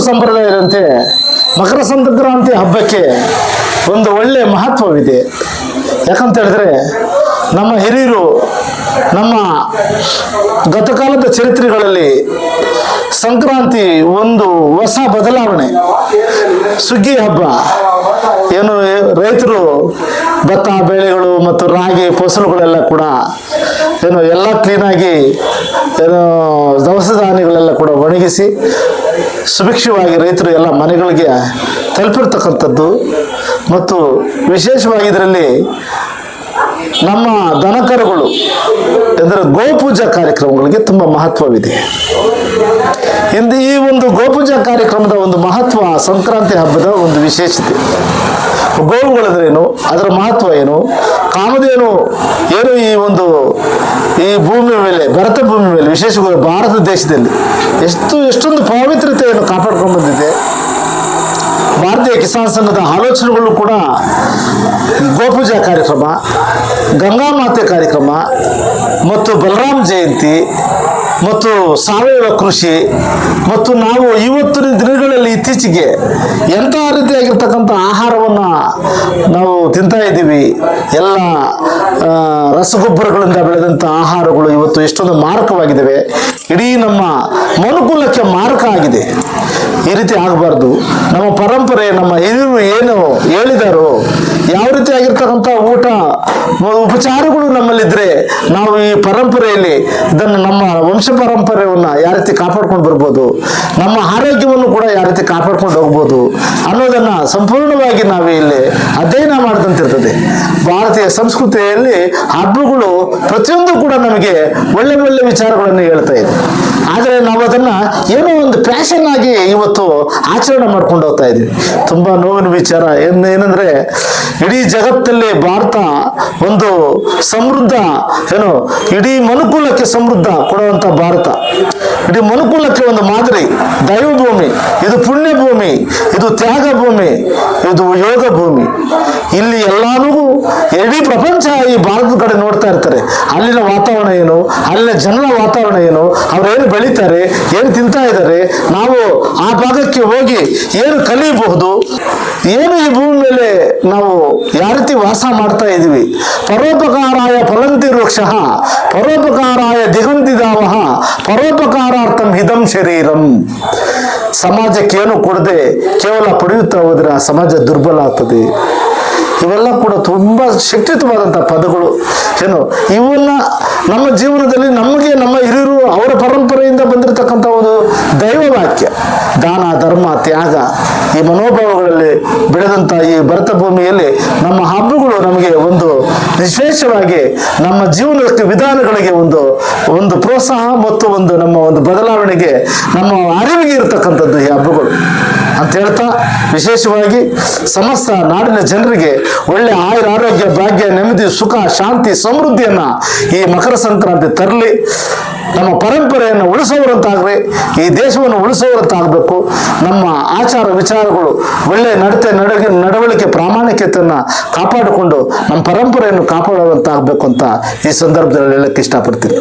ಸಂಪ್ರದಾಯದಂತೆ, ಮಕರ ಸಂಕ್ರಾಂತಿ ಹಬ್ಬಕ್ಕೆ ಒಂದು ಒಳ್ಳೆ ಮಹತ್ವವಿದೆ. ಯಾಕಂತ ಹೇಳಿದ್ರೆ, ನಮ್ಮ ಹಿರಿಯರು, ನಮ್ಮ ಗತಕಾಲದ ಚರಿತ್ರೆಗಳಲ್ಲಿ ಸಂಕ್ರಾಂತಿ ಒಂದು ಹೊಸ ಬದಲಾವಣೆ. ಸುಗ್ಗಿ ಹಬ್ಬ. ಏನು ರೈತರು ಭತ್ತ, ಬೆಳೆಗಳು ಮತ್ತು ರಾಗಿ, ಫಸಲುಗಳೆಲ್ಲ ಕೂಡ ಏನು ಎಲ್ಲ ಕ್ಲೀನಾಗಿ ಏನು ದವಸ ಧಾನ್ಯಗಳೆಲ್ಲ ಕೂಡ ಒಣಗಿಸಿ ಸುಭಿಕ್ಷವಾಗಿ ರೈತರು ಎಲ್ಲ ಮನೆಗಳಿಗೆ ತಲುಪಿರ್ತಕ್ಕಂಥದ್ದು ಮತ್ತು ವಿಶೇಷವಾಗಿ ಇದರಲ್ಲಿ ನಮ್ಮ ದನಕರುಗಳು ಅಂದರೆ ಗೋಪೂಜಾ ಕಾರ್ಯಕ್ರಮಗಳಿಗೆ ತುಂಬ ಮಹತ್ವವಿದೆ. ಇಂದು ಈ ಒಂದು ಗೋಪೂಜಾ ಕಾರ್ಯಕ್ರಮದ ಒಂದು ಮಹತ್ವ ಸಂಕ್ರಾಂತಿ ಹಬ್ಬದ ಒಂದು ವಿಶೇಷತೆ. ಗೋವುಗಳಂದ್ರೇನು? ಅದರ ಮಹತ್ವ ಏನು? ಕಾಮಧೇನು ಏನು ಈ ಒಂದು ಈ ಭೂಮಿಯ ಮೇಲೆ, ಭರತ ಭೂಮಿ ಮೇಲೆ, ವಿಶೇಷವಾಗಿ ಭಾರತ ದೇಶದಲ್ಲಿ ಎಷ್ಟು, ಎಷ್ಟೊಂದು ಪವಿತ್ರತೆಯನ್ನು ಕಾಪಾಡ್ಕೊಂಡು ಬಂದಿದೆ. ಭಾರತೀಯ ಕಿಸಾನ್ ಸಂಘದ ಆಲೋಚನೆಗಳು ಕೂಡ ಗೋಪೂಜಾ ಕಾರ್ಯಕ್ರಮ, ಗಂಗಾ ಮಾತೆ ಕಾರ್ಯಕ್ರಮ ಮತ್ತು ಬಲರಾಮ್ ಜಯಂತಿ ಮತ್ತು ಸಾವಯವ ಕೃಷಿ ಮತ್ತು ನಾವು ಇವತ್ತಿನ ದಿನಗಳಲ್ಲಿ ಇತ್ತೀಚೆಗೆ ಎಂಥ ರೀತಿಯಾಗಿರ್ತಕ್ಕಂಥ ಆಹಾರವನ್ನು ನಾವು ತಿಂತಾ ಇದ್ದೀವಿ, ಎಲ್ಲ ರಸಗೊಬ್ಬರಗಳಿಂದ ಬೆಳೆದಂಥ ಆಹಾರಗಳು ಇವತ್ತು ಎಷ್ಟೊಂದು ಮಾರಕವಾಗಿದ್ದಾವೆ. ಇಡೀ ನಮ್ಮ ಮನುಕುಲಕ್ಕೆ ಮಾರಕ ಆಗಿದೆ. ಈ ರೀತಿ ಆಗಬಾರ್ದು. ನಮ್ಮ ಪರಂಪರೆ, ನಮ್ಮ ಹಿರಿಯರು ಏನು ಹೇಳಿದಾರೋ, ಯಾವ ರೀತಿ ಆಗಿರ್ತಕ್ಕಂಥ ಊಟ ಉಪಚಾರಗಳು ನಮ್ಮಲ್ಲಿದ್ರೆ ನಾವು ಈ ಪರಂಪರೆಯಲ್ಲಿ ಇದನ್ನು ನಮ್ಮ ವಂಶ ಪರಂಪರೆಯನ್ನ ಯಾವ ರೀತಿ ಕಾಪಾಡ್ಕೊಂಡು ಬರ್ಬೋದು, ನಮ್ಮ ಆರೋಗ್ಯವನ್ನು ಕೂಡ ಯಾವ ರೀತಿ ಕಾಪಾಡ್ಕೊಂಡು ಹೋಗ್ಬೋದು ಅನ್ನೋದನ್ನ ಸಂಪೂರ್ಣವಾಗಿ ನಾವು ಇಲ್ಲಿ ಅಧ್ಯಯನ ಮಾಡಿದಂತಿರ್ತದೆ. ಭಾರತೀಯ ಸಂಸ್ಕೃತಿಯಲ್ಲಿ ಹಬ್ಬಗಳು ಪ್ರತಿಯೊಂದು ಕೂಡ ನಮಗೆ ಒಳ್ಳೆ ಒಳ್ಳೆ ವಿಚಾರಗಳನ್ನು ಹೇಳ್ತಾ ಇದೆ. ಆದರೆ ನಾವು ಅದನ್ನ ಏನೋ ಒಂದು ಪ್ಯಾಷನ್ ಆಗಿ ಇವತ್ತು ಆಚರಣೆ ಮಾಡ್ಕೊಂಡು ಹೋಗ್ತಾ ಇದ್ದೀವಿ. ತುಂಬಾ ನೋವಿನ ವಿಚಾರ. ಏನ್ ಏನಂದ್ರೆ, ಇಡೀ ಜಗತ್ತಲ್ಲಿ ಭಾರತ ಒಂದು ಸಮೃದ್ಧ, ಏನು, ಇಡೀ ಮನುಕುಲಕ್ಕೆ ಸಮೃದ್ಧ ಕೊಡುವಂತ ಭಾರತ. ಇಡೀ ಮನುಕುಲಕ್ಕೆ ಒಂದು ಮಾದರಿ. ದೈವ ಭೂಮಿ ಇದು ಪುಣ್ಯ ಭೂಮಿ ಇದು ತ್ಯಾಗ ಭೂಮಿ ಇದು ಯೋಗ ಭೂಮಿ ಇಲ್ಲಿ ಎಲ್ಲಾನು ಇಡೀ ಪ್ರಪಂಚ ಈ ಭಾರತದ ಕಡೆ ನೋಡ್ತಾ ಇರ್ತಾರೆ. ಅಲ್ಲಿನ ವಾತಾವರಣ ಏನು? ಅಲ್ಲಿನ ಜನರ ವಾತಾವರಣ ಏನು? ಅವ್ರೇನು ಬೆಳೀತಾರೆ? ಏನು ತಿಂತಾ ಇದ್ದಾರೆ, ನಾವು ಆ ಭಾಗಕ್ಕೆ ಹೋಗಿ ಏನು ಕಲಿಯಬಹುದು, ಏನು ಈ ಭೂಮಿ ಮೇಲೆ ನಾವು ಯಾವ ರೀತಿ ವಾಸ ಮಾಡ್ತಾ ಇದೀವಿ ಪರೋಪಕಾರಾಯ ಫಲಂತಿ ವೃಕ್ಷ ಪರೋಪಕಾರಾಯ ದಿಗಂತಿದಾವಹ ಪರೋಪಕಾರಾರ್ಥಂ ಹಿದಂ ಶರೀರಂ. ಸಮಾಜಕ್ಕೆ ಏನು ಕೊಡದೆ ಕೇವಲ ಪಡೆಯುತ್ತಾ ಹೋದ್ರೆ ಆ ಸಮಾಜ ದುರ್ಬಲ ಆಗ್ತದೆ. ಇವೆಲ್ಲ ಕೂಡ ತುಂಬಾ ಶಕ್ತಿಯುತವಾದಂಥ ಪದಗಳು. ಏನು ಇವನ್ನ ನಮ್ಮ ಜೀವನದಲ್ಲಿ ನಮಗೆ ನಮ್ಮ ಹಿರಿಯರು ಅವರ ಪರಂಪರೆಯಿಂದ ಬಂದಿರತಕ್ಕಂಥ ಒಂದು ದೈವ ವಾಕ್ಯ ದಾನ, ಧರ್ಮ, ತ್ಯಾಗ ಈ ಮನೋಭಾವಗಳಲ್ಲಿ ಬೆಳೆದಂಥ ಈ ಭರತ ಭೂಮಿಯಲ್ಲಿ ನಮ್ಮ ಹಬ್ಬಗಳು ನಮಗೆ ಒಂದು ವಿಶೇಷವಾಗಿ ನಮ್ಮ ಜೀವನದ ವಿಧಾನಗಳಿಗೆ ಒಂದು ಒಂದು ಪ್ರೋತ್ಸಾಹ ಮತ್ತು ಒಂದು ನಮ್ಮ ಒಂದು ಬದಲಾವಣೆಗೆ ನಮ್ಮ ಅರಿವಿಗೆ ಇರತಕ್ಕಂಥದ್ದು ಈ ಹಬ್ಬಗಳು. ಅಂತ ಹೇಳ್ತಾ ವಿಶೇಷವಾಗಿ ಸಮಸ್ತ ನಾಡಿನ ಜನರಿಗೆ ಒಳ್ಳೆ ಆಯುರ, ಆರೋಗ್ಯ, ಭಾಗ್ಯ, ನೆಮ್ಮದಿ, ಸುಖ, ಶಾಂತಿ, ಸಮೃದ್ಧಿಯನ್ನ ಈ ಮಕರ ಸಂಕ್ರಾಂತಿ ತರಲಿ. ನಮ್ಮ ಪರಂಪರೆಯನ್ನು ಉಳಿಸೋರಂತಾಗ್ರಿ ಈ ದೇಶವನ್ನು ಉಳಿಸೋರಂತಾಗಬೇಕು ನಮ್ಮ ಆಚಾರ ವಿಚಾರಗಳು ಒಳ್ಳೆ ನಡತೆ, ನಡಗೆ, ನಡವಳಿಕೆ, ಪ್ರಾಮಾಣಿಕತೆಯನ್ನು ಕಾಪಾಡಿಕೊಂಡು ನಮ್ಮ ಪರಂಪರೆಯನ್ನು ಕಾಪಾಡುವಂತಾಗಬೇಕು ಅಂತ ಈ ಸಂದರ್ಭದಲ್ಲಿ ಹೇಳಕ್ಕೆ ಇಷ್ಟಪಡ್ತೀನಿ.